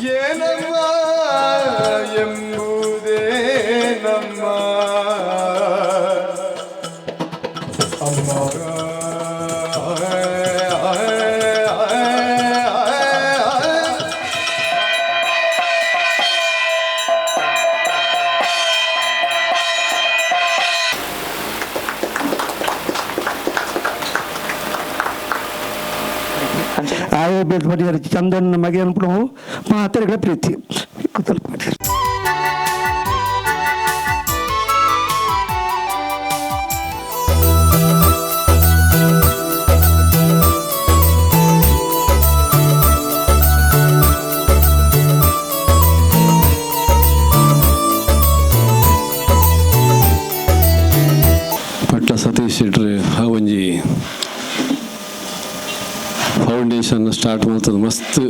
llena ಆಯೋ bait ಮಾಡಿದ್ದಾರೆ ಚಂದನ್ ಮಗೆ ಅನ್ಬಿಡು ಮಾತಾಡಿಗಳ ಪ್ರೀತಿ. ಕೂತಲ್ foundation start ಮಾಡ್ತದೆ. ಮಸ್ತ್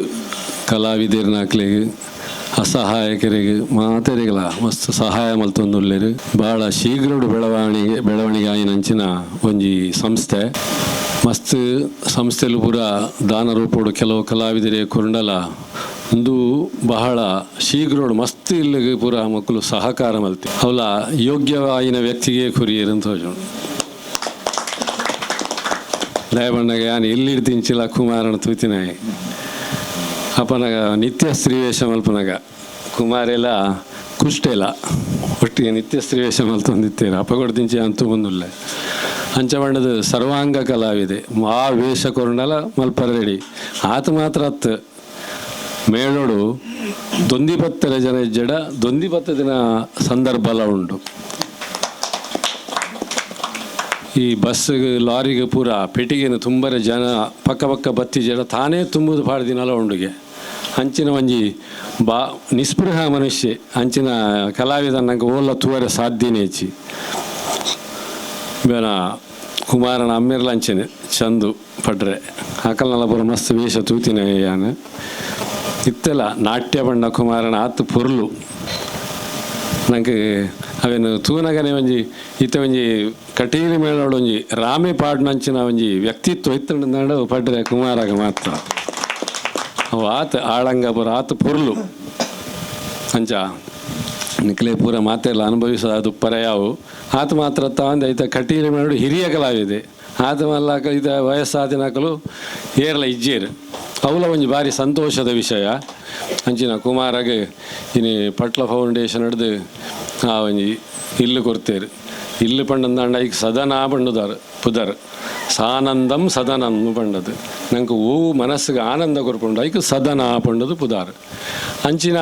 ಕಲಾವಿದರ್ನಾಕ್ಲಿಗೆ ಅಸಹಾಯಕರಿಗೆ ಮಾತೆರೆಗಳ ಮಸ್ತ್ ಸಹಾಯ ಬಹಳ ಭಾಳ ಶೀಘ್ರಡು ಬೆಳವಣಿಗೆ ಬೆಳವಣಿಗೆ ಆಯಿನಂಚಿನ ಒಂಜಿ ಸಂಸ್ಥೆ. ಮಸ್ತ್ ಸಂಸ್ಥೆಲು ಪೂರ ದಾನ ರೂಪಡು ಕೆಲವು ಕಲಾವಿದರೇ ಕುರುಂಡಲ. ಇಂದು ಬಹಳ ಶೀಘ್ರೋಡು ಮಸ್ತ್ ಇಲ್ಲಿಗೆ ಪೂರ ಮಕ್ಕಳು ಸಹಕಾರ ಮಲ್ತಿ. ಅವಲ ಯೋಗ್ಯವಾಗಿನ ವ್ಯಕ್ತಿಗೆ ಕುರಿಯರಂತ ಹೋಜೋಣ ದಯಬಣ್ಣಗ ಯಾನ್ ಎಲ್ಲಿಡ್ತಿಂಚಿಲ್ಲ ಕುಮಾರನ ತೂತಿನಾಯಿ ಅಪ್ಪನಾಗ ನಿತ್ಯ ಸ್ತ್ರೀವೇಷ ಮಲ್ಪನಗ ಕುಮಾರೆಲ್ಲ ಕುಷ್ಟೆಲ ಒಟ್ಟಿಗೆ ನಿತ್ಯ ಸ್ತ್ರೀವೇಷ ಮಲ್ತೊಂದಿತ್ತೇನೆ ಅಪ್ಪ ತಿಂಚಿ ಅಂತೂ ಅಂಚ ಬಣ್ಣದ ಸರ್ವಾಂಗ ಕಲಾವಿದೆ ಮಾ ವೇಷ ಕೊರಂಡಲ್ಲ ಮಲ್ಪರ ರೆಡಿ ಆತ ಮಾತ್ರ ಅತ್ತ ಮೇಳೋಡು ದೊಂದಿಪತ್ತರ ಜನ ಜಡ ದೊಂದಿಪತ್ತ ದಿನ ಸಂದರ್ಭಲ ಉಂಟು ಈ ಬಸ್ ಲಾರಿಗೆ ಪೂರ ಪೆಟ್ಟಿಗೆನು ತುಂಬರೆ ಜನ ಪಕ್ಕ ಪಕ್ಕ ಬತ್ತಿ ಜನ ತಾನೇ ತುಂಬುದು ಪಾಡ್ದಿನಲ್ಲ ಉಂಡುಗೆ. ಅಂಚಿನ ಒಂಜಿ ಬಾ ನಿಸ್ಪೃಹ ಮನುಷ್ಯ, ಅಂಚಿನ ಕಲಾವಿದ ನಂಗೆ ಓಲ್ಲ ತೂವರೆ ಸಾಧ್ಯನೇ ಹೆಚ್ಚಿ ಬೇನ ಕುಮಾರನ ಅಮ್ಮಿರ್ಲ ಅಂಚನೆ, ಚಂದು ಪಡ್ರೆ ಹಾಕಲ್ನಲ್ಲ ಪೂರ ಮಸ್ತ್ ವೇಷ ತೂತಿನ ಯಾನ. ಇತ್ತೆಲ್ಲ ನಾಟ್ಯ ಬಣ್ಣ ಕುಮಾರನ ಆತು ಪೊರ್ಲು. ನಂಗೆ ಅವೇನು ತೂನಗನೆ ಒಂಜಿ ಇತ್ತ ಒಂಜಿ ಕಟೀರಿ ಮೇಳೋಡು ಒಂಜಿ ರಾಮೆ ಪಾಡ್ನಂಚಿನ ಒಂಜಿ ವ್ಯಕ್ತಿತ್ವ ಇತ್ತಂಡು ಪಡ್ರೆ ಕುಮಾರಾಗ ಮಾತ್ರ. ಅವು ಆತ ಆಳಂಗ ಪುರ ಆತ ಪೊರ್ಲು. ಅಂಚ, ನಿಕ್ಲೆ ಪೂರ ಮಾತೆಲ್ಲ ಅನುಭವಿಸ ಅದು ಪರಯಾವು ಆತ ಮಾತ್ರ ತಂದು ಐತ ಕಟೀರಿ ಮೇಳೋಡು ಹಿರಿಯ ಕಲಾವಿದೆ. ಆತ ಮಲ್ಲ ಇದ ವಯಸ್ಸಾದಿನಕಲು ಏರ್ಲ ಇಜ್ಜೇರು. ಅವಲ ಒಂಜಿ ಭಾರಿ ಸಂತೋಷದ ವಿಷಯ. ಅಂಚಿನ ಕುಮಾರಗೆ ಇನಿ ಪಟ್ಲ ಫೌಂಡೇಶನ್ ಹಿಡ್ದು ಒಂಜಿ ಇಲ್ಲು ಕೊರ್ತೇರು ಇಲ್ಲು ಪಂಡಂದಾಂಡ ಈಗ ಸದನ ಪಂಡುದಾರು, ಪುದರ್. ಸಾನಂದಂ ಸದನಂ ಪಂಡದು. ನಂಗೆ ಓ ಮನಸ್ಸಿಗೆ ಆನಂದ ಕೊರ್ಪುಂಡು ಐಕ್ ಸದನ ಪಂಡದು ಪುದಾರ್. ಅಂಚಿನ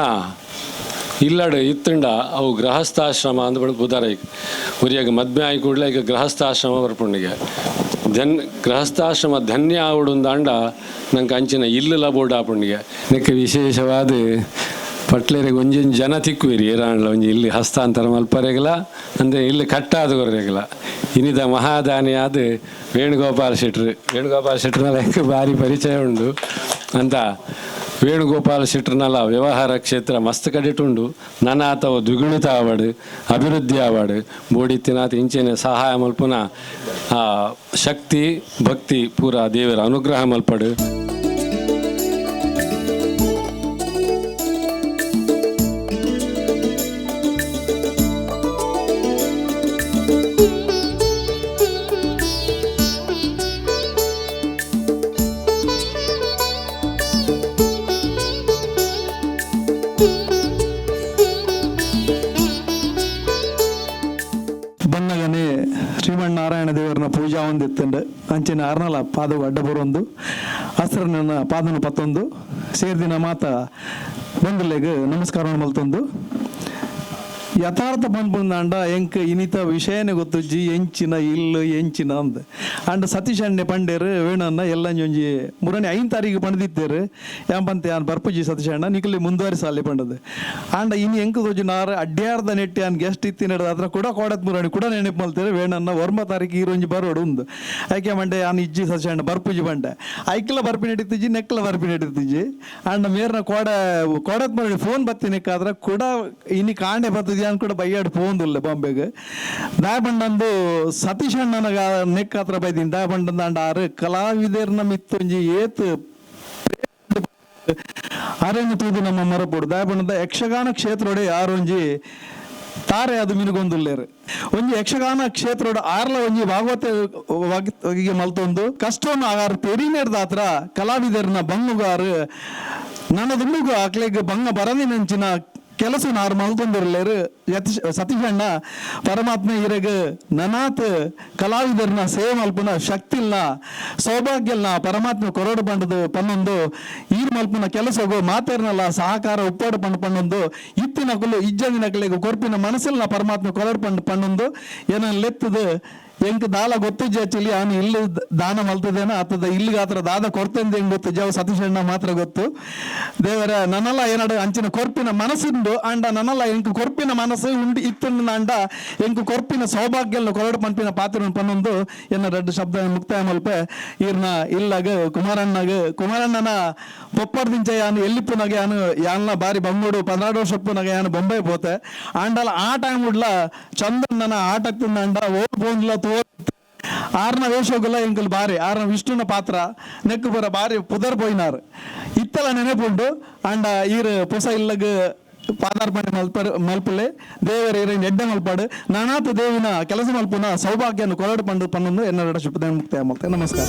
ಇಲ್ಲಡು ಇತ್ತಂಡ ಅವು ಗೃಹಸ್ಥಾಶ್ರಮ ಅಂದ್ ಪಂಡು ಬುಧಾರ ಈಗ. ಉರಿಯಾಗ ಮದ್ವೆ ಆಗಿ ಕೂಡಲೇ ಈಗ ಗೃಹಸ್ಥಾಶ್ರಮ ಬರ್ಪುಂಡಿಗೆ ಧನ್ ಗೃಹಸ್ಥಾಶ್ರಮ ಧನ್ಯ ಆವಡುಂದಾಂಡ ನಂಗೆ ಅಂಚಿನ ಇಲ್ಲು ಲಬೋಡ್ ಆಪುಂಡಿಗೆ ನೆಕ್ಕೆ ವಿಶೇಷವಾದ ಪಟ್ಲೇರಿಗೆ ಒಂಜೊಂದು ಜನ ತಿಕ್ಕುವಿರಿ ಏರಾಂಡ್ಲ ಒಂಜಿ ಇಲ್ಲಿ ಹಸ್ತಾಂತರ ಮಲ್ಪರೆಗಲ ಅಂದರೆ ಇಲ್ಲಿ ಕಟ್ಟಾದ ಗೊರೆಗಲ ಇನ್ನಿದ ಮಹಾದಾನಿ ಆದ ವೇಣುಗೋಪಾಲ್ ಶೆಟ್ರು. ವೇಣುಗೋಪಾಲ್ ಶೆಟ್ರನೆಲ್ಲ ಹೆಂಗೆ ಭಾರಿ ಪರಿಚಯ ಉಂಡು. ಅಂತ ವೇಣುಗೋಪಾಲ್ ಶೆಟ್ರನೆಲ್ಲ ವ್ಯವಹಾರ ಕ್ಷೇತ್ರ ಮಸ್ತ್ ಕಡಿಟುಂಡು. ನನ್ನ ಅಥವಾ ದ್ವಿಗುಣಿತ ಆವಾಡು, ಅಭಿವೃದ್ಧಿ ಆವಾಡು ಬೋಡಿತ್ತಿನಾಥ ಇಂಚಿನ ಸಹಾಯ ಮಲ್ಪುನ ಶಕ್ತಿ, ಭಕ್ತಿ ಪೂರ ದೇವರ ಅನುಗ್ರಹ ಮಲ್ಪಡು. ಪೂಜಾ ಅಂಚಿನ ಅರ್ನಲ ಪಾದವು ಅಡ್ಡ ಬರೊಂದು ಹಸ್ರನ ಪಾದನ ಪತ್ತೊಂದು. ಸೇರ್ದಿನ ಮಾತ ಬಂದಲೆಗ್ ನಮಸ್ಕಾರ ಮಲ್ತೊಂದು. ಯಥಾರ್ಥ ಪಂಪುಂದಾಂಡ ಎಂಕ್ ಇನಿತ ವಿಷಯನೇ ಗೊತ್ತುಜ್ಜಿ ಎಂಚಿನ ಇಲ್ಲ, ಎಂಚಿನ ಅಂದ. ಅಂಡ್ ಸತೀಶ್ ಅಣ್ಣೆ ಪಂಡೇರು ವೇಣನ್ನ ಎಲ್ಲ ಒಂಜಿ ಮೂರನೇ ಐನ್ ತಾರೀಕು ಪಂಡದಿತ್ತೇರು ಯಾಂಪಂತೆ ಯಾನ್ ಬರ್ಪುಜಿ ಸತೀಶ್ ಅಣ್ಣ, ನಿಕಲಿ ಮುಂದುವರಿ ಸಾಲಿ ಪಂಡದು. ಅಂಡ ಇನ್ನು ಎಂಕ್ ತೋಜು ನಾರು ಅಡ್ಡಾರ್ದ ನೆಟ್ಟಿ ಆನ್ ಗೆಸ್ಟ್ ಇತ್ತಿ ನಡೆದ ಕೂಡ ಕೋಡತ್ ಮುರಣಿ, ಕೂಡ ನೆನಪು ವೇಣಣ್ಣ ವೇಣನ್ನ ವರ್ಮ ತಾರೀಕು ಈರೊಂಜಿ ಬರೋಡು ಉಂದು. ಯಾಕೆ ಮಂಡೆ ಯಾನ್ ಇಜ್ಜಿ ಸತೀಶ್ ಅಣ್ಣ, ಬರ್ಪುಜಿ ಬಂಡೆ ಐಕ್ಲ ಬರ್ಪಿ ನಡೀತಿಜ್ಜಿ ನೆಕ್ಲ ಬರ್ಪಿ ನಡೀತಿಜ್ಜಿ ಅಂಡ್ ಮೇರ್ನ ಕೋಡ, ಕೋಡತ್ ಮುರಣಿ, ಫೋನ್ ಬತ್ತಿ ನೆಕ್ಕಾದ್ರೆ ಕೂಡ ಇನಿ ಕಾಂಡೆ ಬರ್ತದೆ ಅಂತ ಕೂಡ ಬೈಯಾಡ್ ಪೋಂದಿಲ್ಲ ಬಾಂಬೆಗೆ. ದಾಯ ಬಂಡಂದು ಸತೀಶ್ ಅಣ್ಣನಗ ನೆಕ್ ಹತ್ರ ಬೈದಿನಿ. ದಾಯ ಬಂಡಂದ ಅಂಡ ಆರು ಕಲಾವಿದರ್ನ ಮಿತ್ತೊಂಜಿ ಏತ್ ಅರಂಗ ತೂದು ನಮ್ಮ ಮರಪುಡು ದಾಯಬಂಡದ ಯಕ್ಷಗಾನ ಕ್ಷೇತ್ರೊಡೆ ಯಾರೊಂಜಿ ತಾರೆ ಅದು ಮಿನುಗೊಂದುಲ್ಲೇರು. ಒಂಜಿ ಯಕ್ಷಗಾನ ಕ್ಷೇತ್ರೊಡ ಆರ್ಲ ಒಂಜಿ ಭಾಗವತ ಮಲ್ತೊಂದು. ಕಷ್ಟವನ್ನು ಆಗಾರ ಪೆರಿನೇರ್ದ ಹತ್ರ ಕಲಾವಿದರನ್ನ ಬಂಗುಗಾರು ನನ್ನ ದುಂಡುಗು ಆಕ್ಲೆಗ್ ಬಂಗ ಬರದಿನಂಚಿನ ಕೆಲಸ ನಾರು ಮಲ್ತೊಂದಿರಲೇರು ಯತೀಶ್ ಸತೀಶ್ ಅಣ್ಣ, ಪರಮಾತ್ಮ ಇರಗ, ನನಾತ್ ಕಲಾವಿದರನ್ನ ಸೇವೆ ಮಲ್ಪುನ ಶಕ್ತಿಲ್ನ ಸೌಭಾಗ್ಯಲ್ನ ಪರಮಾತ್ಮ ಕೊರಡು ಬಂಡದು ಪನ್ನೊಂದು ಈರ್ ಮಲ್ಪುನ ಕೆಲಸಗು ಮಾತೇರ್ನಲ್ಲ, ಸಹಕಾರ ಉಪ್ಪಾಡು ಪಂಡು ಪಣ್ಣೊಂದು ಇತ್ತಿನ ಕುಲ್ಲು ಇಜ್ಜಂದಿನ ಕೊರ್ಪಿನ ಮನಸ್ಸಿಲ್ಲ ಪರಮಾತ್ಮ ಕೊರಡು ಪಂಡು ಪಣ್ಣೊಂದು ಏನನ್ನ ಲೆತ್ತದು ಎಂಕ್ ದಾಲ ಗೊತ್ತು ಆಕ್ಚುಲಿ ಅವನು ಇಲ್ಲಿ ದಾನ ಮಲ್ತದೇನ ಆತದ ಇಲ್ಲಿಗೆ ಆತರ ದಾದ ಕೊಡ್ತೇನೆ ಹೆಂಗ್ ಗೊತ್ತು? ಜವ ಸತೀಶ್ ಮಾತ್ರ ಗೊತ್ತು. ದೇವರ, ನನ್ನಲ್ಲ ಏನಾಡು ಅಂಚಿನ ಕೊರ್ಪಿನ ಮನಸ್ಸಿಂದು ಅಂಡ ನನ್ನಲ್ಲ ಎಂಕ್ ಕೊರ್ಪಿನ ಮನಸ್ಸು ಉಂಡು ಇತ್ತು ಅಂಡ ಎಂಕ್ ಕೊರ್ಪಿನ ಸೌಭಾಗ್ಯಲ್ಲ ಕೊರಡು ಪಂಪಿನ ಪಾತ್ರ ಪನ್ನೊಂದು ಎನ್ನ ರೆಡ್ ಶಬ್ದ ಮುಕ್ತಾಯ ಮಲ್ಪೆ. ಇರ್ನ ಇಲ್ಲಾಗ ಕುಮಾರಣ್ಣಗ, ಕುಮಾರಣ್ಣನ ಪೊಪ್ಪರ್ದಿಂಚ ಯಾನು ಎಲ್ಲಿಪ್ಪುನಗೆ ಯಾನು ಯಾನ್ಲ ಬಾರಿ ಬಂಗೋಡು ಪದ್ನಾಡು ವರ್ಷಪ್ಪುನಗೆ ಯಾನು ಬೊಂಬೈ ಪೋತೆ. ಆಂಡಲ ಆ ಟೈಮ್ ಉಡ್ಲ ಚಂದಣ್ಣನ ಆಟಕ್ತಿಂದ ಅಂಡ ಓಡ್ ಬೋನ್ಲ ತೋ ಆರ್ನ ವೇಷಗುಲ ಎಂಕಲ್ ಬಾರಿ ಆರ್ನ ವಿಷ್ಣುನ ಪಾತ್ರ, ನೆಕ್ಕು ಬರ ಬಾರಿ ಪುದರ್ ಪೋಯಿನಾರ್ ಇತ್ತಲ ನೆನೆಪುಂಡು ಅಂಡ ಈರ್ ಪೊಸ ಇಲ್ಲಗ ಪಾದಾರ್ಪಣೆ ಮಲ್ಪರ್ ಮಲ್ಪಲೆ ದೇವರ ಇರ ಎಡ್ಡೆ ಮಲ್ಪಾಡು, ನಾನಾತು ದೇವಿನ ಕೆಲಸ ಮಲ್ಪುನ ಸೌಭಾಗ್ಯನ ಕೊರಡು ಪಂಡು ಪನ್ನೊಂದು ಎನ್ನಡ ಶುಭದ ಮುಕ್ತಾಯ ಮಲ್ತೆ. ನಮಸ್ಕಾರ.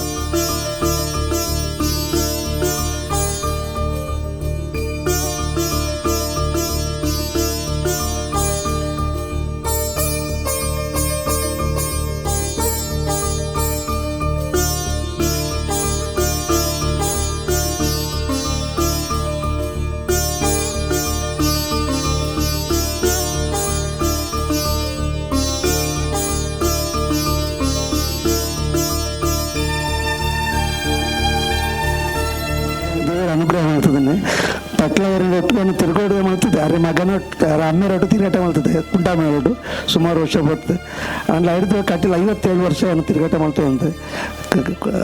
ದೇವರ ಅನುಗ್ರಹ ಮಾಡ್ತದನೆ ಪಟ್ಲ ಎರಡು ಒಟ್ಟುಕೊಂಡು ತಿರುಗೋಡು ಮಾಡ್ತದೆ ಅರೆ ಮಗನ ಅರೆ ಅಮ್ಮೆರ ಒಟ್ಟು ತಿರುಗಾಟ ಮಾಡ್ತದೆ ಕುಂಟಾಮ ಮೇಲೊಟ್ಟು ಸುಮಾರು ವರ್ಷ ಬರ್ತದೆ. ಅಂಡ್ಲ ಐದು ಕಟ್ಟಿಲ್ಲ, ಐವತ್ತೇಳು ವರ್ಷ ಅವನು ತಿರುಗಾಟ ಮಾಡ್ತದಂತೆ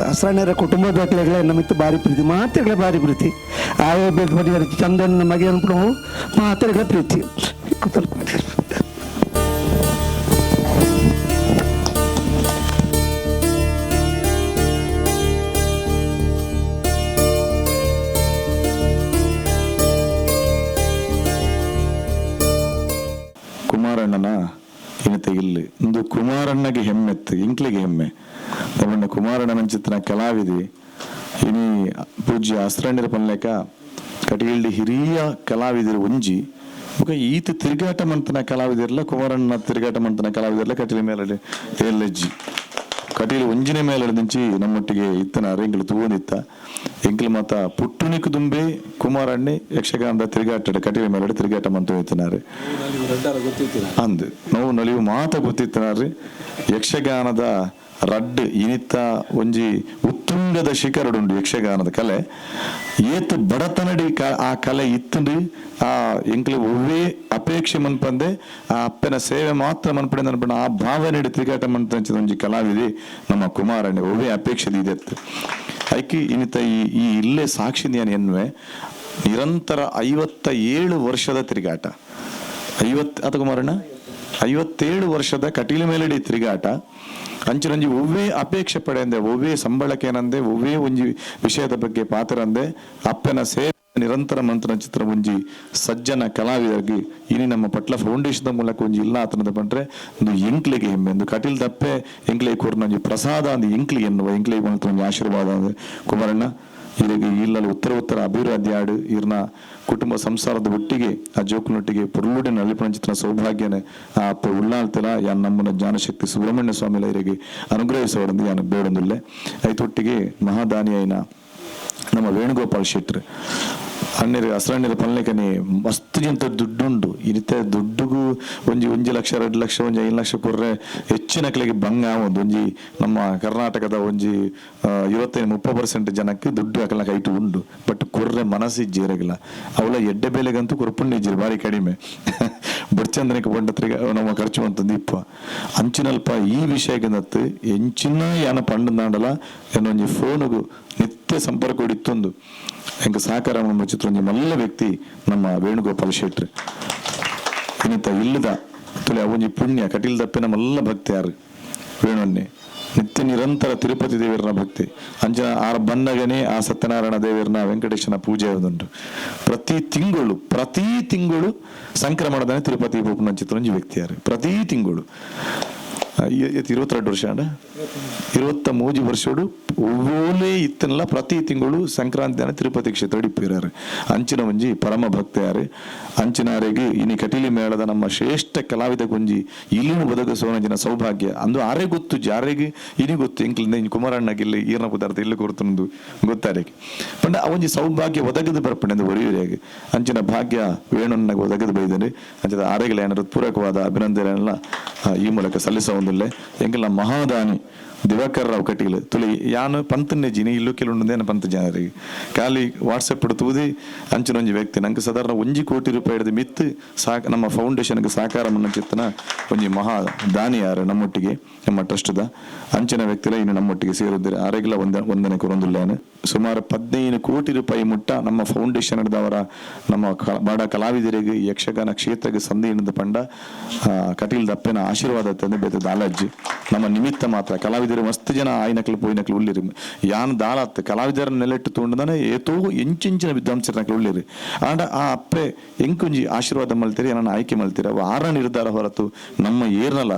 ಹಸ್ರಾಣ್ಯರ ಕುಟುಂಬದ ದಾಖಲೆಗಳೇ ನಮಗೆ ಭಾರಿ ಪ್ರೀತಿ ಮಾತೆಗಳ ಭಾರಿ ಪ್ರೀತಿ. ಆಯೋ ಬೇಕು ಚಂದನ ಮಗೆ ಅನ್ಕೊಂಡು ಮಾತೆಗಳ ಪ್ರೀತಿ. ಕುಮಾರಣ್ಣಗೆ ಹೆಮ್ಮೆತ್ತು ಇಂಕ್ಲಿಗೆ ಹೆಮ್ಮೆ. ತಮ್ಮಣ್ಣ ಕುಮಾರಣ್ಣನ ಚಿತ್ರ ಕಲಾವಿದೆ ಇನಿ ಪೂಜ್ಯ ಅಸ್ರಂಡಿರ ಪನ್ಲೆಕ ಕಟಿಗಿಲ್ಡಿ ಹಿರಿಯ ಕಲಾವಿದರು ಒಂಜಿ. ಬೊಕ ಈತ ತಿರುಗಾಟ ಮಂತನ ಕಲಾವಿದಿರಲ್ಲ ಕುಮಾರಣ್ಣ ತಿರುಗಾಟ ಮಂತನ ಕಲಾವಿದಿರಲ್ಲ ಕಟಿಲಿ ಮೇಲೆ ಏಳೆಜ್ಜಿ ಕಟೀಲು ಒಂಜಿನ ಮೇಲೆ ದಿಂಚಿ ನಮ್ಮೊಟ್ಟಿಗೆ ಇತ್ತನ ಅರೆಂಗಿಲು ತೂವೊಂದಿತ್ತ ಎಂಕಲು ಮಾತ ಪುಟ್ಟುನಿಕ್ ದುಂಬೆ ಕುಮಾರಣ್ಣೆ ಯಕ್ಷಗಾನದ ತಿರುಗಾಟ ಕಟೀಲ ಮೇಲೆ ತಿರುಗಾಟ ಮಂತು ಇತ್ತನಾರೆ ಅಂದ್ ನೋವು ನಲಿವು ಮಾತ ಗೊತ್ತಿತ್ತನಾರ್ರಿ ಯಕ್ಷಗಾನದ ರಡ್ ಇನಿತ ಒಂಜಿ ಉತ್ತುಂಗದ ಶಿಖರಡುಂಡು ಯಕ್ಷಗಾನದ ಕಲೆ. ಏತು ಬಡತನಡಿ ಆ ಕಲೆ ಇತ್ತುಂಡು, ಆ ಎಂಕ್ಲೆ ಒವ್ವೇ ಅಪೇಕ್ಷೆ ಮನ್ಪಂದೆ, ಆ ಅಪ್ಪನ ಸೇವೆ ಮಾತ್ರ ಮನ್ಪಡೆ ಅನ್ಪಣ ಆ ಭಾವನೆ ತಿರುಗಾಟ ಮನ್ಪಂಚಿದ ಒಂಜಿ ಕಲಾವಿದೆ ನಮ್ಮ ಕುಮಾರಣ್ಣ, ಒವ್ವೇ ಅಪೇಕ್ಷೆ ಇದೆ ಐಕಿ ಇನಿತ ಈ ಇಲ್ಲೇ ನಾನು ಎನ್ವೆ ನಿರಂತರ ಐವತ್ತ ಏಳು ವರ್ಷದ ತಿರುಗಾಟ. ಐವತ್ ಅದು ಕುಮಾರಣ್ಣ? ಐವತ್ತೇಳು ವರ್ಷದ ಕಟೀಲು ಮೇಲಡಿ ತಿರುಗಾಟ. ಅಂಚಿನಂಜಿ ಒವ್ವೇ ಅಪೇಕ್ಷೆ ಪಡೆಯಂದೆ, ಒವ್ವೇ ಸಂಬಳಕ್ಕೆ ಏನಂದೆ ಒವ್ವೇ ಒಂಜಿ ವಿಷಯದ ಬಗ್ಗೆ ಪಾತ್ರಂದೆ ಅಪ್ಪನ ಸೇವೆ ನಿರಂತರ ಮಂತ್ರ ಚಿತ್ರ ಒಂಜಿ ಸಜ್ಜನ ಕಲಾವಿದರಿಗೆ, ಇನಿ ನಮ್ಮ ಪಟ್ಲ ಫೌಂಡೇಶನ್ ಮೂಲಕ ಒಂಜಿ ಇಲ್ಲ ಆತನದ ಬಂದ್ರೆ ಒಂದು ಎಂಕ್ಲಿಗೆ ಹೆಮ್ಮೆ, ಒಂದು ಕಟೀಲ್ ದಪ್ಪೆ ಎಂಕ್ಲೆ ಕೂರ್ನ ಪ್ರಸಾದ ಅಂದ್ ಎಂಕ್ಲಿ ಎನ್ನುವ ಎಂಕ್ಲೆ ಮಾತ್ರ ಒಂಜಿ ಆಶೀರ್ವಾದ ಅಂದ್ರೆ ಕುಮಾರಣ್ಣ ಇಲ್ಲಿಗೆ ಇಲ್ಲಲ್ಲಿ ಉತ್ತರ ಉತ್ತರ ಅಭಿವೃದ್ಧಿ ಆಡು ಇವ್ರನ್ನ ಕುಟುಂಬ ಸಂಸಾರದ ಒಟ್ಟಿಗೆ, ಆ ಜೋಕುನೊಟ್ಟಿಗೆ ಪೊರ್ಲುಡೆ ಚಿತ್ರ ಸೌಭಾಗ್ಯನೆ ಆ ಉಳ್ಳಾಳ್ತಿಲ ಯಾನ್ ನಮ್ಮನ ಜ್ಞಾನಶಕ್ತಿ ಸುಬ್ರಹ್ಮಣ್ಯ ಸ್ವಾಮಿ ಲೈರಿಗೆ ಅನುಗ್ರಹಿಸೋಡೆಂದು ಯಾನ ಬೇಡಂದುಲ್ಲೆ. ಐತೊಟ್ಟಿಗೆ ಮಹಾದಾನಿಯಾಯಿನ ನಮ್ಮ ವೇಣುಗೋಪಾಲ್ ಶೆಟ್ರ್ ಹನ್ನೆರ ಹಸ್ರಣ್ಣರ ಪನ್ಲೆಕನೆ ಮಸ್ತ್ ಜಂತ ದುಡ್ಡುಂಡು ಇರಿತೆ ದುಡ್ಡುಗೂ ಒಂಜಿ ಒಂಜಿ ಲಕ್ಷ, ಎರಡು ಲಕ್ಷ, ಒಂಜಿ ಐದು ಲಕ್ಷ ಕೊರ್ರೆ ಹೆಚ್ಚಿನ ಕಲೆಗೆ ಭಂಗ ಆವೊಂದು ಒಂಜಿ ನಮ್ಮ ಕರ್ನಾಟಕದ ಒಂಜಿ ಇವತ್ತೈದು ಮುಪ್ಪ ಪರ್ಸೆಂಟ್ ಜನಕ್ಕೆ ದುಡ್ಡು ಅಕಲ ಐಟು ಉಂಡು ಬಟ್ ಕೊರ್ರೆ ಮನಸ್ಸಿ ಜೀರಗಿಲ್ಲ. ಅವಳ ಎಡ್ಡೆ ಬೆಲೆಗಂತೂ ಕೊರ್ಪುಂಡು ಇಜ್ಜಿರು ಬಾರಿ ಕಡಿಮೆ. ಬಡ್ಚಂದನಿಕ ಪಂಡತ್ರಿಗೆ ನಮ್ಮ ಖರ್ಚು ಅಂತ ಇಪ್ಪ ಅಂಚಿನಲ್ಪ ಈ ವಿಷಯಕ್ಕೆ ಎಂಚಿನ ಯಾನ ಪಂಡನಾಡಲ ಏನೊಂಜಿ ಫೋನುಗು ನಿತ್ಯ ಸಂಪರ್ಕ ಹೊಡಿತ್ತೊಂದು. ಹೆಂಗ ಸಹಕಾರ ನಮ್ಮ ಚಿತ್ರ ಒಂಜಿ ಮಲ್ಲ ವ್ಯಕ್ತಿ ನಮ್ಮ ವೇಣುಗೋಪಾಲ್ ಶೆಟ್ರ್. ಇನ್ನಿತ ಇಲ್ಲದ ತುಲೆ ಅವೊಂಜಿ ಪುಣ್ಯ, ಕಟೀಲ್ ದಪ್ಪೆ ಮಲ್ಲ ಭಕ್ತಿ ಯಾರು? ವೇಣುವನ್ನೇ. ನಿತ್ಯ ನಿರಂತರ ತಿರುಪತಿ ದೇವರನ ಭಕ್ತಿ. ಅಂಜನ ಆ ಬನ್ನಗನೆ ಆ ಸತ್ಯನಾರಾಯಣ ದೇವರನ ವೆಂಕಟೇಶನ ಪೂಜೆ ಉಂಟು ಪ್ರತಿ ತಿಂಗಳು ಪ್ರತಿ ತಿಂಗಳು ಸಂಕ್ರಮಣದನೆ ತಿರುಪತಿ ಪೋಪುನ ಚಿತ್ರಂಜಿ ವ್ಯಕ್ತಿಯಾರು ಪ್ರತಿ ತಿಂಗಳು. ಆ, ಇ- ಇತ್ ಇರುವತ್ತೆರಡು ವರ್ಷ ಅಂಡ ಇರುವತ್ತ ಮೂಜಿ ವರ್ಷೋಡು ಒವ್ವೊಲೆ ಇತ್ತನಲ್ಲ ಪ್ರತಿ ತಿಂಗಳು ಸಂಕ್ರಾಂತಿ ಅನ್ನ ತಿರುಪತಿ ಕ್ಷೇತ್ರ ಇಪ್ಪಿರಾರು ಅಂಚಿನ ಒಂಜಿ ಪರಮ ಭಕ್ತೆಯಾರು ಅಂಚಿನಾರೆಗೆ ಇನಿ ಕಟೀಲಿ ಮೇಳದ ನಮ್ಮ ಶ್ರೇಷ್ಠ ಕಲಾವಿದ ಗುಂಜಿ ಇಲ್ಲಿನೂ ಬದುಕು ಜನ ಸೌಭಾಗ್ಯ. ಅಂದು ಆರೇ ಗೊತ್ತು ಜಾರಿಗೆ ಇನಿ ಗೊತ್ತು ಎಂಕ್ಲಿಂದ ಇನ್ ಕುಮಾರಣ್ಣಗೆ ಇಲ್ಲಿ ಈರ್ನ ಪದಾರ್ಥ ಇಲ್ಲಿ ಕೊಡ್ತಂದು ಗೊತ್ತಾರಿಗೆ ಪಂಡ ಅವೊಂಜಿ ಸೌಭಾಗ್ಯ ಒದಗದು ಬರ್ಪಣೆಂದು ಒರಿಯುರಿಯಾಗಿ ಅಂಚಿನ ಭಾಗ್ಯ ವೇಣುನ್ನಾಗ ಒದಗದು ಬೈದರೆ ಅಂಚದ ಆರೆಗಳ ಏನಾದ್ರು ಪೂರಕವಾದ ಅಭಿನಂದನೆಲ್ಲ ಈ ಮೂಲಕ ಸಲ್ಲಿಸ வந்துள்ள எங்கள் மகாதானி ದಿವಾಕರ್ ರಾವ್ ಕಟೀಲ್ ತುಲಿ ಯಾನು ಪಂತನ್ನೇ ಜಿನಿ, ಇಲ್ಲು ಕೆಲವೊಂದೇನು ಪಂತ ಜನರಿಗೆ. ಖಾಲಿ ವಾಟ್ಸಪ್ ಇಡ್ತುವುದೇ ಅಂಚಿನೊಂಜಿ ವ್ಯಕ್ತಿ. ನಂಗೆ ಸಾಧಾರಣ ಒಂಜಿ ಕೋಟಿ ರೂಪಾಯಿ ಹಿಡಿದು ಮಿತ್ತು ಸಾಕ, ನಮ್ಮ ಫೌಂಡೇಶನ್ಗೆ ಸಾಕಾರ ಚಿತ್ತನ ಒಂಜಿ ಮಹಾ ದಾನಿ ಯಾರು ನಮ್ಮೊಟ್ಟಿಗೆ, ನಮ್ಮ ಟ್ರಸ್ಟ್ದ ಅಂಚಿನ ವ್ಯಕ್ತಿಲ ಇನ್ನು ನಮ್ಮೊಟ್ಟಿಗೆ ಸೇರಿದ್ದಾರೆ. ಆರೋಗ್ಯ ಒಂದ, ಒಂದನೇ ಕೊರೊಂದುಲ್ಲೇನು. ಸುಮಾರು ಹದಿನೈದು ಕೋಟಿ ರೂಪಾಯಿ ಮುಟ್ಟ ನಮ್ಮ ಫೌಂಡೇಶನ್ ಹಿಡಿದವರ, ನಮ್ಮ ಬಾಡ ಕಲಾವಿದರಿಗೆ, ಯಕ್ಷಗಾನ ಕ್ಷೇತ್ರಕ್ಕೆ ಸಂಧಿ ಹಿಡಿದ ಪಂಡ ಕಟೀಲ್ ದಪ್ಪೆನ ಆಶೀರ್ವಾದ ತಂದೆ ಬೇತೆ ದಾಲಾಜ್ ನಮ್ಮ ನಿಮಿತ್ತ ಮಾತ್ರ ಕಲಾವಿದರು ಮಸ್ತ್ ಜನ ಆಯ್ನಕ್ಲು ಪೋಯ್ನಕ್ಲು ಉಳ್ಳಿರಿ. ಯಾನ್ ದಾಲಾತ್ ಕಲಾವಿದರ ನೆಲೆಟ್ಟು ತೋಂಡದಾನೆ ಏತೋ ಎಂಚಿಂಚಿನ ವಿದ್ವಾಂಸರನಕ್ಲು ಉಳ್ಳಿರಿ. ಆಂಡ ಆ ಅಪ್ಪೆ, ಎಂಕೊಂಜಿ ಆಶೀರ್ವಾದ ಮಲ್ತೀರಿ ಏನನ್ನ ಆಯ್ಕೆ ಮಲ್ತೀರ ವಾರ ನಿರ್ಧಾರ ಹೊರತು ನಮ್ಮ ಏರ್ನಲ್ಲ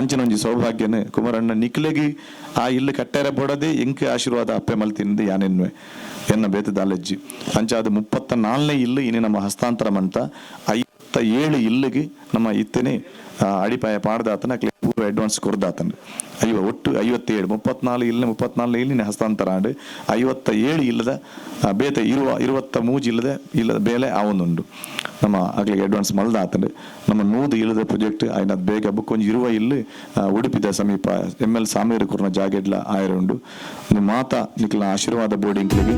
ಅಂಚಿನ ಒಂಜಿ ಸೌಭಾಗ್ಯನೆ ಕುಮಾರಣ್ಣ ನಿಕ್ಲೆಗಿ, ಆ ಇಲ್ಲಿ ಕಟ್ಟೆರ ಬೋಡದೆ ಎಂಕೆ ಆಶೀರ್ವಾದ ಅಪ್ಪೆ ಮಲ್ತಿನಿಂದ ಯಾನೆನ್ವೆ ಎನ್ನ ಬೇತ ದಾಲಜ್ಜಿ. ಅಂಚಾದ ಮುಪ್ಪತ್ತ ನಾಲ್ನೇ ಇಲ್ಲು ಇನಿ ನಮ್ಮ ಹಸ್ತಾಂತರ ಮಂತ ಐವತ್ತ ಏಳು ಇಲ್ಲಿಗೆ ನಮ್ಮ ಇತ್ತೆನೆ ಅಡಿಪಾಯ ಪಾಡ್ದಾತನ ಕ್ಲೇ ಪೂರ್ವ ಅಡ್ವಾನ್ಸ್ ಕೊರ್ದಾತನ ಐವ ಒಟ್ಟು ಐವತ್ತೇಳು, ಮುಪ್ಪತ್ನಾಲ್ಕು ಇಲ್ಲ ಮುಪ್ಪತ್ನಾಲ್ಕು ಇಲ್ಲಿನ ಹಸ್ತಾಂತರ ಆಂಡು. ಐವತ್ತ ಏಳು ಇಲ್ಲದ ಬೇತ ಇರುವ, ಇರುವತ್ತ ಮೂಜಿ ಇಲ್ಲದ ಇಲ್ಲದ ಬೇಲೆ ಅವನುಂಡು ನಮ್ಮ ಆಗ್ಲಿಗೆ ಅಡ್ವಾನ್ಸ್ ಮಲ್ದಾತಂಡು ನಮ್ಮ ನೂದು ಇಲ್ಲದ ಪ್ರೊಜೆಕ್ಟ್ ಆಯ್ನ ಬೇಗ ಬುಕ್ಕೊಂಜಿ ಇರುವ ಇಲ್ಲಿ ಉಡುಪಿದ ಸಮೀಪ ಎಂ ಎಲ್ ಸಾಮೇರು ಕುರ್ನ ಜಾಗೆಡ್ಲ ಆಯರುಂಡು. ಮಾತಾ ನಿಕ್ಲ ಆಶೀರ್ವಾದ ಬೋರ್ಡಿಂಗ್ಲಿಗೆ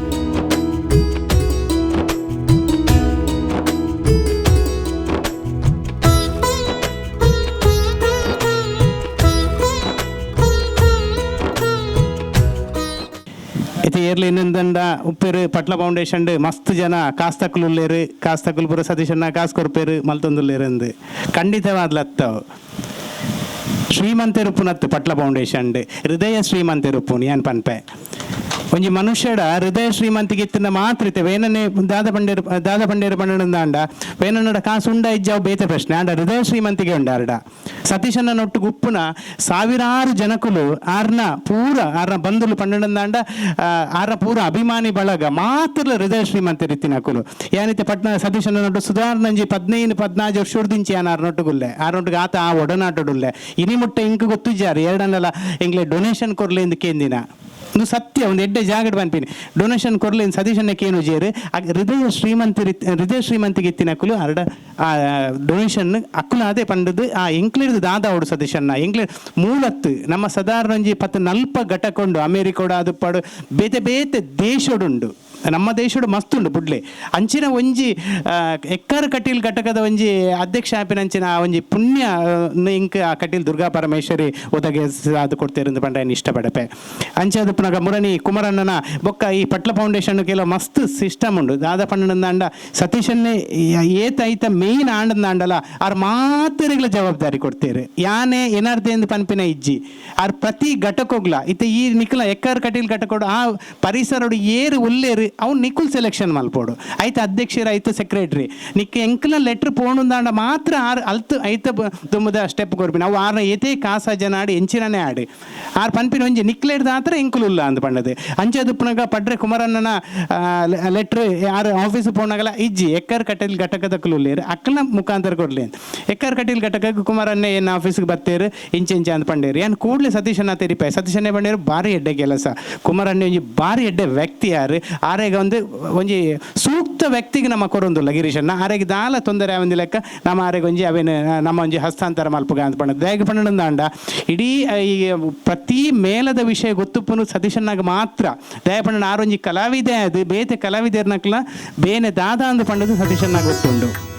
ಇತ್ತೆ ಏರ್ಲ ಇನ್ನೊಂದಂಡ ಉಪ್ಪೇರು ಪಟ್ಲ ಫೌಂಡೇಶನ್ ಮಸ್ತ್ ಜನ ಕಾಸ್ತಕುಲ್ಲೇರು ಕಾಸ್ತಕುಲ್ಪುರ ಸತೀಶಣ್ಣ ಕಾಸ್ ಕೊರ್ಪೇರು ಮಲ್ತೊಂದುಲ್ಲೇರು ಅಂದು ಖಂಡಿತವಾದ್ಲ ಅತ್ತವು ಶ್ರೀಮಂತೆರುಪುನತ್ತು ಪಟ್ಲ ಫೌಂಡೇಶನ್ ಹೃದಯ ಶ್ರೀಮಂತೆರುಪುನಿ ಅನ್ ಪನ್ಪೆ ಒಂಜಿ ಮನುಷ್ಯಡ ಹೃದಯ ಶ್ರೀಮಂತಿಗೆ ಇತ್ತಿನ ಮಾತ್ರ ವೇನನೆ ದಾದ ಪಂಡೇರ, ದಾದ ಬಂಡೇರು ಪಂಡಂದ ವೇನನ್ನಡ ಕಾಸು ಉಂಡ ಇಜ್ಜಾವು ಬೇತೆ ಪ್ರಶ್ನೆ. ಆಂಡ ಹೃದಯ ಶ್ರೀಮಂತಿಗೆ ಉಂಡಾರಡ. ಸತೀಶನ ನೊಟ್ಟು ಗುಪ್ಪುನ ಸಾವಿರಾರು ಜನಕುಲು ಆರ್ನ ಪೂರ, ಆರ್ನ ಬಂಧುಲು ಪಂಡನದ ಅಂಡ ಆರ ಪೂರ ಅಭಿಮಾನಿ ಬಳಗ ಮಾತ್ರ ಹೃದಯ ಶ್ರೀಮಂತ ರೀತಿನ ಕುಲು. ಯಾನಿತೆ ಪಟ್ನ ಸತೀಶನ ನೊಟ್ಟು ಸುಧಾರಣಿ ಪದ್ನೈದು ಪದ್ನಾಜು ವರ್ಷ ಉಡ್ದಿಂಚಿ ಆನ ಆರ್ ನೊಟ್ಟುಗುಲ್ಲೆ ಆರ್ ನೊಟ್ಟಿಗೆ ಆತ ಆ ಒಡನಾಟಡುಲ್ಲೆ. ಇನಿ ಮುಟ್ಟ ಇಂಕು ಗೊತ್ತಿಜ್ಜಾರು. ಎರಡನ್ನೆಲ್ಲ ಎಂಗ್ಲೆ ಡೊನೇಷನ್ ಕೊರ್ಲೆ ಎಂದು ಕೇಂದಿನ. ಒಂದು ಸತ್ಯ, ಒಂದು ಎಡ್ಡೆ ಜಾಗಡ್ ಬಂತೀನಿ. ಡೊನೇಷನ್ ಕೊರ್ಲಿ ಸತೀಶನ್ನಕ್ಕೆ ಏನು ಜೇರು. ಹೃದಯ ಶ್ರೀಮಂತ ಹೃದಯ ಶ್ರೀಮಂತಿಗೆ ಅರಡ ಆ ಡೊನೇಷನ್ ಅಕ್ಕುಲ ಅದೇ ಪಂಡದು ಆ ಎಂಕ್ಲಿಡ್ದು ದಾದ ಅವಡು ಸತೀಶನ್ನ ಎಂಕ್ಲಿ ಮೂಲತ್ತು ನಮ್ಮ ಸಾಧಾರಣ ಪತ್ತು ನಲ್ಪ ಘಟಕೊಂಡು ಅಮೇರಿಕೋಡ ಅದು ಪಡು, ಬೇತೆ ಬೇತೆ ದೇಶಡುಂಡು. ನಮ್ಮ ದೇಶಡು ಮಸ್ತ್ ಉಂಡು ಬುಡ್ಲೆ ಅಂಚಿನ ಒಂಜಿ ಎಕ್ಕರ್ ಕಟೀಲ್ ಘಟಕದ ಒಂಜಿ ಅಧ್ಯಕ್ಷ ಆಪಿನ ಅಂಚಿನ ಆ ಒಂಜಿ ಪುಣ್ಯ ಇಂಕ ಆ ಕಟೀಲ್ ದುರ್ಗಾ ಪರಮೇಶ್ವರಿ ಒದಗೆ ಅದು ಕೊಡ್ತೇರಂದು ಪಂಡ ಇಷ್ಟಪಡಪೆ. ಅಂಚೆ ಅದು ಪುನಃ ಮುರಣಿ ಕುಮಾರಣ್ಣನ ಬೊಕ್ಕ ಈ ಪಟ್ಲ ಫೌಂಡೇಶನ್ ಕೆಲವು ಮಸ್ತ್ ಸಿಸ್ಟಮ್ ಉಂಡು ದಾದ ಪಂಡನ ಅಂಡ ಸತೀಶನ್ನೇ ಏತ ಐತ ಮೇಯ್ನ್ ಆಂಡದ ಅಂಡಲ ಆರ್ ಮಾತರಿಗಳ ಜವಾಬ್ದಾರಿ ಕೊಡ್ತೇರು ಯಾನೆ ಏನಾರ್ದೆ ಎಂದು ಪನ್ಪಿನ ಇಜ್ಜಿ, ಆರ್ ಪ್ರತಿ ಘಟಕೋಗ್ಲ ಇತ್ತೆ ಈ ನಿಖಲ ಎಕ್ಕರ್ ಕಟೀಲ್ ಘಟಕೋಡು ಆ ಪರಿಸರ ಏರು ಉಲ್ಲೇರು ಅವ್ನು ನಿಖುಲ್ ಸೆಲೆಕ್ಷನ್ ಮಲ್ಪೋಡು. ಐತ ಅಧ್ಯಕ್ಷರು ಐತ ಸೆಕ್ರೆಟರಿ ನಿಕ್ಕ ಎಂಕ್ಲ ಲೆಟ್ರ್ ಪೋಣುಂದಾಂಡ ಮಾತ್ರ ಆರ್ ಅಲ್ತ್ ಐತ ತುಂಬದ ಸ್ಟೆಪ್ ಕೊರ್ಪಿನ ಅವು ಆರ್ನ ಏತೆ ಕಾಸ ಜನ ಆಡಿ ಎಂಚಿನೇ ಆಡಿ. ಆರ್ ಪನ್ಪಿನ ಒಂಜಿ ನಿಕ್ಲೆಡ್ದ ಆತ್ರ ಎಂಕುಲುಲ್ಲ ಪಂಡದು. ಅಂಚೆ ಪುನಗ ಪಡ್ರೆ ಕುಮಾರಣ್ಣನ ಲೆಟ್ರ್ ಯಾರು ಆಫೀಸ್ ಪೋಣಗಲ ಇಜ್ಜಿ, ಎಕ್ಕರ್ ಕಟೀಲ್ ಘಟಕದ ಕುಲುಲ್ಲೇರು ಅಕ್ಕನ ಮುಖಾಂತರ ಕೊಡ್ಲಿ ಎಕ್ಕರ್ ಕಟೀಲ್ ಘಟಕಕ್ಕೆ ಕುಮಾರಣ್ಣ ಏನು ಆಫೀಸ್ಗೆ ಬತ್ತೇರು ಇಂಚೆ ಇಂಚೆ ಅಂತ ಪಂಡೇರು. ಏನು ಕೂಡಲೇ ಸತೀಶನ ಸತೀಶ್ ಸತೀಶನ್ನೇ ಪಂಡೇರು ಭಾರಿ ಎಡ್ಡೆ ಕೆಲಸ. ಕುಮಾರಣ್ಣ ಒಂಜಿ ಭಾರಿ ಎಡ್ಡೆ ವ್ಯಕ್ತಿ ಯಾರು. ಆರೆಗ ಒಂದು, ಒಂಜಿ ಸೂಕ್ತ ವ್ಯಕ್ತಿಗೆ ನಮ್ಮ ಕೊರೊಂದುಲ್ಲ ಗಿರೀಶಣ್ಣ ಆರೆಗ್ ದಾಲ ತೊಂದರೆ ಆವಂದಿ ಲೆಕ್ಕ, ನಮ್ಮ ಆರೆಗೆ ಒಂಜಿ ಅವೇನು, ನಮ್ಮ ಒಂಜಿ ಹಸ್ತಾಂತರ ಮಲ್ಪಗ ಅಂತ ಪಂಡ. ದಯಗೆ ಪಂಡಂದಾಂಡ ಇಡೀ ಈ, ಪ್ರತಿ ಮೇಲದ ವಿಷಯ ಗೊತ್ತುಪ್ಪನು ಸತೀಶನ್ನಾಗ ಮಾತ್ರ. ದಯಪಂಡ ಆರೊಂಜಿ ಕಲಾವಿದೆ, ಅದು ಬೇತೆ ಕಲಾವಿದರ್ನಕ್ಲ ಬೇನೆ ದಾದ ಅಂದು ಪಂಡದು ಸತೀಶನ್ನಾಗ ಗೊತ್ತುಂಡು.